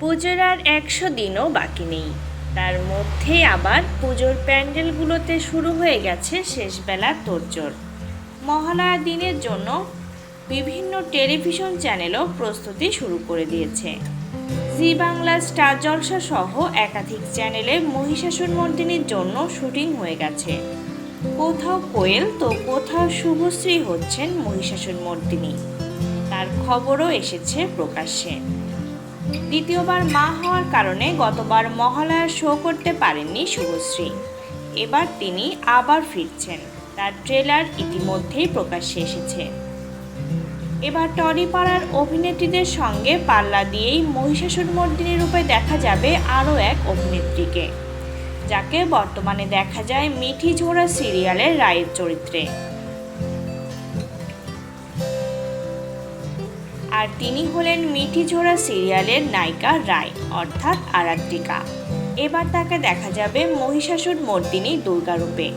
পুজোর আর একশো দিনও বাকি নেই। তার মধ্যেই আবার পুজোর প্যান্ডেলগুলোতে শুরু হয়ে গেছে শেষবেলা তোড়জোড়। মহালয়া দিনের জন্য বিভিন্ন টেলিভিশন চ্যানেলও প্রস্তুতি শুরু করে দিয়েছে। জি বাংলা স্টার জলসা সহ একাধিক চ্যানেলে মহিষাসুর মর্দিনীর জন্য শুটিং হয়ে গেছে। কোথাও কোয়েল তো কোথাও শুভশ্রী হচ্ছেন মহিষাসুর মর্দিনী তার খবরও এসেছে প্রকাশ্যে। দ্বিতীয়বার মা হওয়ার কারণে গতবার মহালয়ার শো করতে পারেননি শুভশ্রী। এবার তিনি আবার ফিরছেন। তার ট্রেলার ইতিমধ্যেই প্রকাশ্যে এসেছে। এবার টরিপাড়ার অভিনেত্রীদের সঙ্গে পাল্লা দিয়েই মহিষাসুর মর্দিনী রূপে দেখা যাবে আরও এক অভিনেত্রীকে, যাকে বর্তমানে দেখা যায় মিঠি ঝোড়া সিরিয়ালের রায়ের চরিত্রে। আর তিনি হলেন মিঠি ঝোড়া সিরিয়ালের নায়িকা রায়, অর্থাৎ আরাত্রিকা। এবার তাকে দেখা যাবে মহিষাসুর মর্দিনী দুর্গারূপে।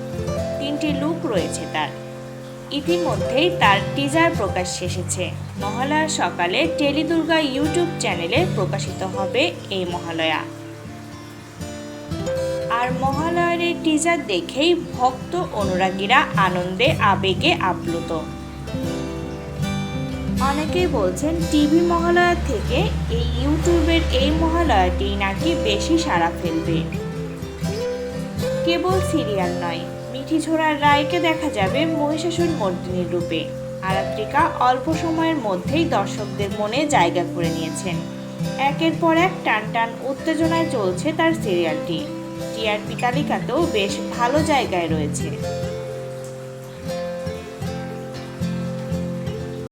তিনটি লুক রয়েছে তার। ইতিমধ্যেই তার টিজার প্রকাশ এসেছে। মহালয়ার সকালে টেলিদুর্গা ইউটিউব চ্যানেলে প্রকাশিত হবে এই মহালয়া। আর মহালয়ার টিজার দেখেই ভক্ত অনুরাগীরা আনন্দে, আবেগে আপ্লুত। অনেকেই বলছেন, টিভি মহালয়া থেকে এই ইউটিউবের এই মহালয়াটি নাকি বেশি সাড়া ফেলবে। কেবল সিরিয়াল নয়, মিঠি ছোড়ার রায়কে দেখা যাবে মহিষাসুর মর্দিনীর রূপে। আরাত্রিকা অল্প সময়ের মধ্যেই দর্শকদের মনে জায়গা করে নিয়েছেন। একের পর এক টান টান উত্তেজনায় চলছে তার সিরিয়ালটি। টিআরপি তালিকাতেও বেশ ভালো জায়গায় রয়েছে।